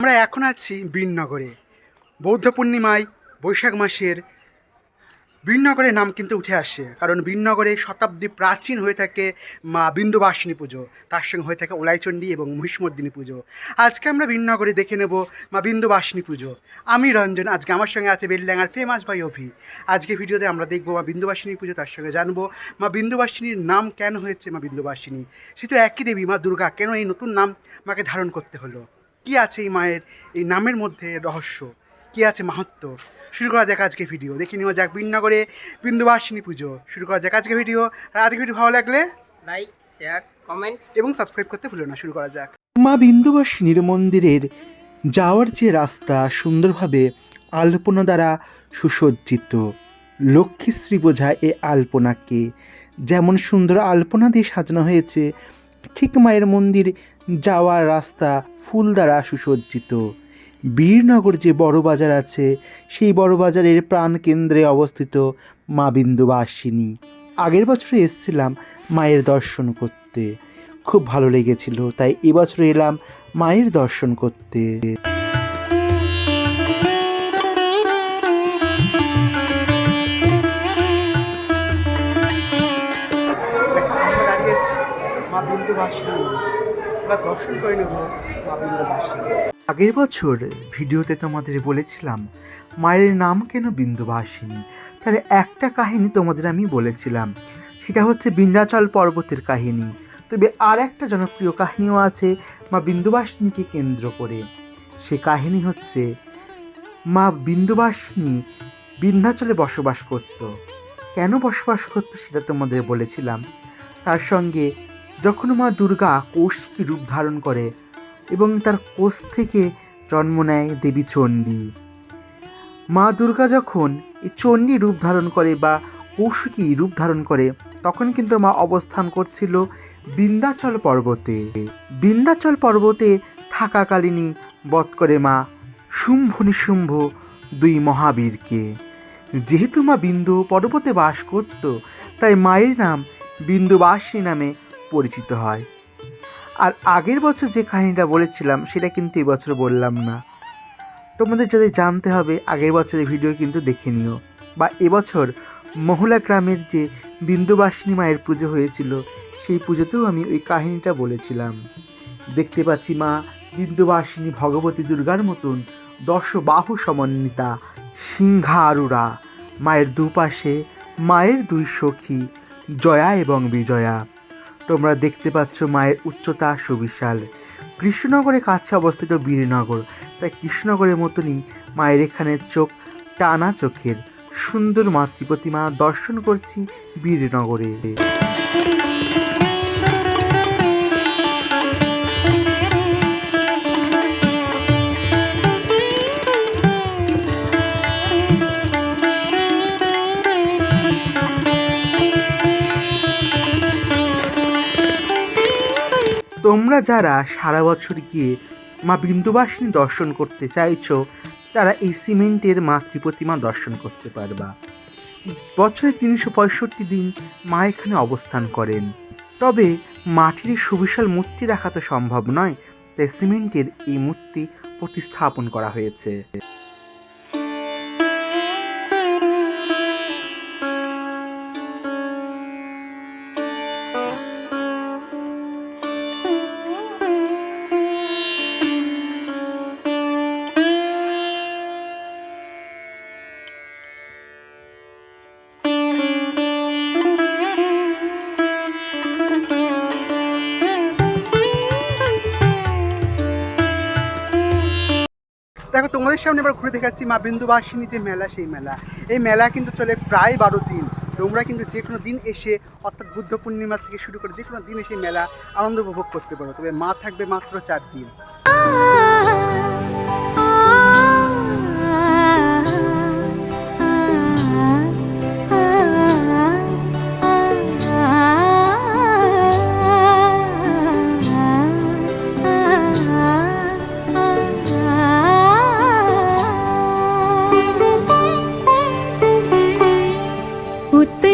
আমরা এখন আছি বীরনগরে। বৌদ্ধ পূর্ণিমায় বৈশাখ মাসের বীরনগরের নাম কিন্তু উঠে আসে, কারণ বীরনগরে শতাব্দী প্রাচীন হয়ে থাকে মা বিন্দুবাসিনী পুজো, তার সঙ্গে হয়ে থাকে ওলাইচণ্ডী এবং মহিষমর্দিনী পুজো। আজকে আমরা বীরনগরে দেখে নেব মা বিন্দুবাসিনী পুজো। আমি রঞ্জন, আজকে আমার সঙ্গে আছে বেলডাঙ্গার ফেমাস ভাই অভি। আজকে ভিডিওতে আমরা দেখব মা বিন্দুবাসিনী পুজো, তার সঙ্গে জানব মা বিন্দুবাসিনীর নাম কেন হয়েছে মা বিন্দুবাসিনী। সে তো একই দেবী, মা দুর্গা, কেন এই নতুন নাম মাকে ধারণ করতে হলো? কি আছে এই মায়ের এই নামের মধ্যে রহস্য? কি আছে মাহাত্ম শুরু করা যাক আজকে ভিডিও। দেখে নেওয়া যাক বিনগরে বিন্দুবাসিনী পুজো। শুরু করা যাক আজকে ভিডিও। আর আজকে ভিডিও ভালো লাগলে লাইক শেয়ার কমেন্ট এবং সাবস্ক্রাইব করতে ভুলো না। শুরু করা যাক। মা বিন্দুবাসিনীর মন্দিরের যাওয়ার যে রাস্তা সুন্দরভাবে আলপনা দ্বারা সুসজ্জিত। লক্ষ্মীশ্রী বোঝায় এ আলপনাকে। যেমন সুন্দর আলপনা দিয়ে সাজানো হয়েছে ঠিক মায়ের মন্দির যাওয়ার রাস্তা ফুল দ্বারা সুসজ্জিত। বীরনগর যে বড় বাজার আছে, সেই বড় বাজারের প্রাণকেন্দ্রে অবস্থিত মা বিন্দুবাসিনী। আগের বছরে এসেছিলাম মায়ের দর্শন করতে। খুব ভালো লেগেছিল, তাই এবছর এলাম মায়ের দর্শন করতে। আগের বছর ভিডিওতে তোমাদের বলেছিলাম, মায়ের নাম কেন বিন্দুবাসিনী তাহলে একটা কাহিনী তোমাদের আমি বলেছিলাম, সেটা হচ্ছে বিন্ধ্যাচল পর্বতের কাহিনী। তবে আর একটা জনপ্রিয় কাহিনীও আছে মা বিন্দুবাসিনীকে কেন্দ্র করে। সে কাহিনী হচ্ছে, মা বিন্দুবাসিনী বিন্ধ্যাচলে বসবাস করত। কেন বসবাস করতো সেটা তোমাদের বলেছিলাম। তার সঙ্গে যখন মা দুর্গা কৌশিকী রূপ ধারণ করে এবং তার কোষ থেকে জন্ম নেয় দেবী চণ্ডী। মা দুর্গা যখন এই চণ্ডী রূপ ধারণ করে বা কৌশিকী রূপ ধারণ করে, তখন কিন্তু মা অবস্থান করছিল বিন্ধ্যাচল পর্বতে। বিন্ধ্যাচল পর্বতে থাকাকালীনই বধ করে মা শুম্ভ নিশুম্ভ দুই মহাবীরকে। যেহেতু মা বিন্দু পর্বতে বাস করত, তাই মায়ের নাম বিন্দুবাসী নামে পরিচিত হয়। আর আগের বছর যে কাহিনীটা বলেছিলাম, সেটা কিন্তু এবছর বললাম না। তোমাদের যদি জানতে হবে, আগের বছরের ভিডিও কিন্তু দেখে নিও। বা এবছর মহুলা গ্রামের যে বিন্দুবাসিনী মায়ের পুজো হয়েছিল, সেই পুজোতেও আমি ওই কাহিনীটা বলেছিলাম। দেখতে পাচ্ছি মা বিন্দুবাসিনী ভগবতী দুর্গার মতন দশ বাহু সমন্বিতা সিংহারুরা, মায়ের দুপাশে মায়ের দুই সখী, জয়া এবং বিজয়া। তোমরা দেখতে পাচ্ছ মায়ের উচ্চতা সুবিশাল। কৃষ্ণনগরের কাছে অবস্থিত বীরনগর, তাই কৃষ্ণনগরের মতনই মায়ের এখানে চোখ টানা চোখের। সুন্দর মাতৃপ্রতিমা দর্শন করছি বীরনগরে। তোমরা যারা সারা বছর গিয়ে মা বিন্দুবাসিনী দর্শন করতে চাইছো, তারা এই সিমেন্টের মাতৃপ্রতিমা দর্শন করতে পারবা। বছরে তিনশো পঁয়ষট্টি দিন মা এখানে অবস্থান করেন। তবে মাটির সুবিশাল মূর্তি রাখা তো সম্ভব নয়, তাই সিমেন্টের এই মূর্তি প্রতিস্থাপন করা হয়েছে। তোমাদের সামনে এবার ঘুরে দেখাচ্ছি মা বিন্দুবাসিনী যে মেলা, সেই মেলা। এই মেলা কিন্তু চলে প্রায় বারো দিন। তোমরা কিন্তু যে কোনো দিন এসে, অর্থাৎ বুদ্ধ পূর্ণিমা থেকে শুরু করে যে কোনো দিন এসে মেলা আনন্দ উপভোগ করতে পারো। তবে মা থাকবে মাত্র চার দিন।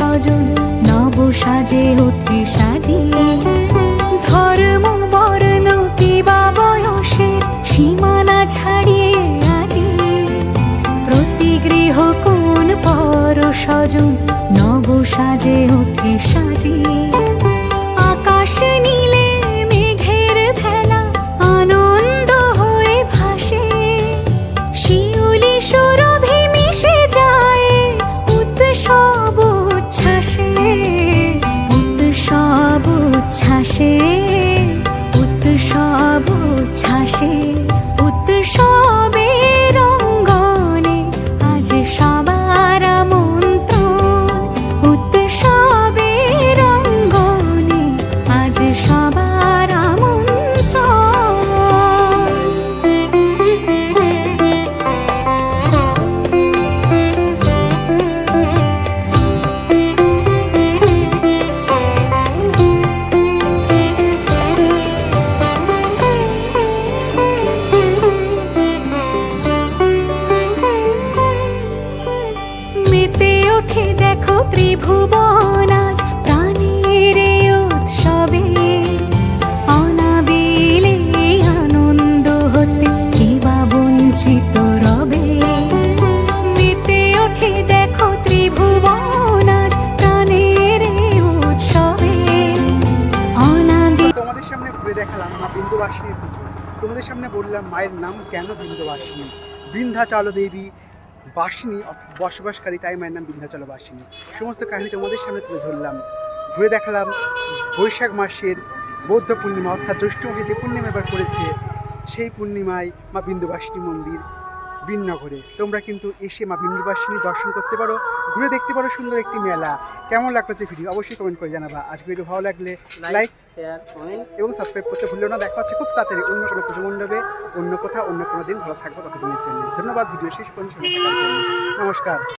স্বজন নব সাজে, অতি সাজিয়ে। ধর্ম, বর্ণ, কিবা সীমানা ছাড়িয়ে আজি। প্রতি গৃহ কোন পর স্বজন নব সাজে, অতি সাজিয়ে। আকাশ নীলে দেখো ত্রিভুবন আজ প্রাণের উৎসবে অনাবিলে আনন্দ হতে কিবা বঞ্চিত রবে? মেতে ওঠে দেখো ত্রিভুবন আজ উৎসবে অনাবি তোমাদের সামনে ঘুরে দেখালাম মা বিন্দুবাসিনীর তোমাদের সামনে বললাম মায়ের নাম কেন বিন্দুবাসিনী? বিন্ধ্যাচল দেবী বাসিনী বসবাসকারী, তাই মায়ের নাম বিন্ধ্যাচল বাসিনী। সমস্ত কাহিনী তোমাদের সামনে তুলে ধরলাম। ঘুরে দেখালাম বৈশাখ মাসের বৌদ্ধ পূর্ণিমা, অর্থাৎ জ্যৈষ্ঠ যে পূর্ণিমা এবার করেছে সেই পূর্ণিমায় মা বিন্দুবাসিনী মন্দির। বিননগরে তোমরা কিন্তু এসে মা বিন্দুবাসিনী দর্শন করতে পারো ঘুরে দেখতে পারো সুন্দর একটি মেলা। কেমন লাগল যে ভিডিও? অবশ্যই কমেন্ট করে জানাবা। আজ ভিডিও ভালো লাগলে লাইক শেয়ার কমেন্ট এবং সাবস্ক্রাইব করতে ভুলো না। দেখা হচ্ছে খুব তাড়াতাড়ি অন্য কোনো পুজো মণ্ডপে অন্য কোথাও অন্য কোনো দিন। ভালো থাকব ততদিনের জন্য। ধন্যবাদ। ভিডিও শেষ পর্যন্ত। নমস্কার।